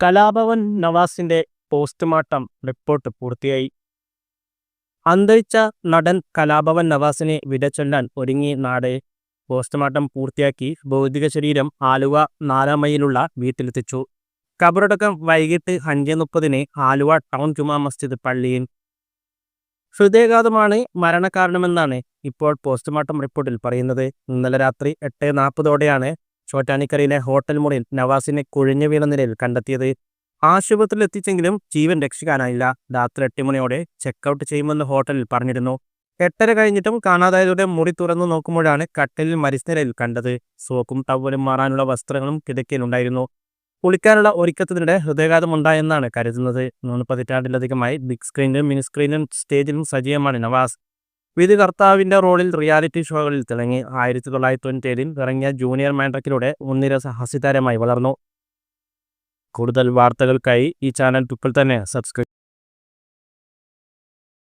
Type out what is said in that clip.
Kalabhavan നവാസിന്റെ postmortem report പൂർത്തിയായി. അന്തരിച്ച നടൻ കലാഭവൻ നവാസിനെ വിടചൊല്ലാൻ ഒരുങ്ങി നാട് പോസ്റ്റ്മോർട്ടം പൂർത്തിയാക്കി ഭൗതിക ശരീരം ആലുവ നാലാം മൈലുള്ള വീട്ടിലെത്തിച്ചു. കബറടക്കം വൈകിട്ട് അഞ്ച് മുപ്പതിന് ആലുവ ടൗൺ ജുമാ മസ്ജിദ് പള്ളിയിൽ ഹൃദയഘാതമാണ് മരണകാരണമെന്നാണ് ഇപ്പോൾ പോസ്റ്റ്മോർട്ടം റിപ്പോർട്ടിൽ പറയുന്നത്. ഇന്നലെ രാത്രി എട്ട് നാൽപ്പതോടെയാണ് ചോറ്റാനിക്കരയിലെ ഹോട്ടൽ മുറിയിൽ നവാസിനെ കുഴിഞ്ഞു വീണ നിലയിൽ കണ്ടെത്തിയത്. ആശുപത്രിയിൽ എത്തിച്ചെങ്കിലും ജീവൻ രക്ഷിക്കാനായില്ല. രാത്രി എട്ട് മണിയോടെ ചെക്കൗട്ട് ചെയ്യുമെന്ന് ഹോട്ടലിൽ പറഞ്ഞിരുന്നു. എട്ടര കഴിഞ്ഞിട്ടും കാണാതായതോടെ മുറി തുറന്നു നോക്കുമ്പോഴാണ് കട്ടലിൽ മരിച്ച നിലയിൽ കണ്ടത്. സോക്കും ടവലും മാറാനുള്ള വസ്ത്രങ്ങളും കിടക്കയിലുണ്ടായിരുന്നു. കുളിക്കാനുള്ള ഒരുക്കത്തിനിടെ ഹൃദയാഘാതമുണ്ടായെന്നാണ് കരുതുന്നത്. മൂന്ന് പതിറ്റാണ്ടിലധികമായി ബിഗ് സ്ക്രീനിലും മിനി സ്ക്രീനിലും സ്റ്റേജിലും സജീവമാണ് നവാസ്. വിധി കർത്താവിന്റെ റോളിൽ റിയാലിറ്റി ഷോകളിൽ തിളങ്ങി ആയിരത്തി തൊള്ളായിരത്തി തൊണ്ണൂറ്റേഴിൽ ഇറങ്ങിയ ജൂനിയർ മാൻട്രക്കിലൂടെ മുൻനിര സാഹസിതാരമായി വളർന്നു. കൂടുതൽ വാർത്തകൾക്കായി ഈ ചാനൽ ഇപ്പോൾ തന്നെ സബ്സ്ക്രൈബ്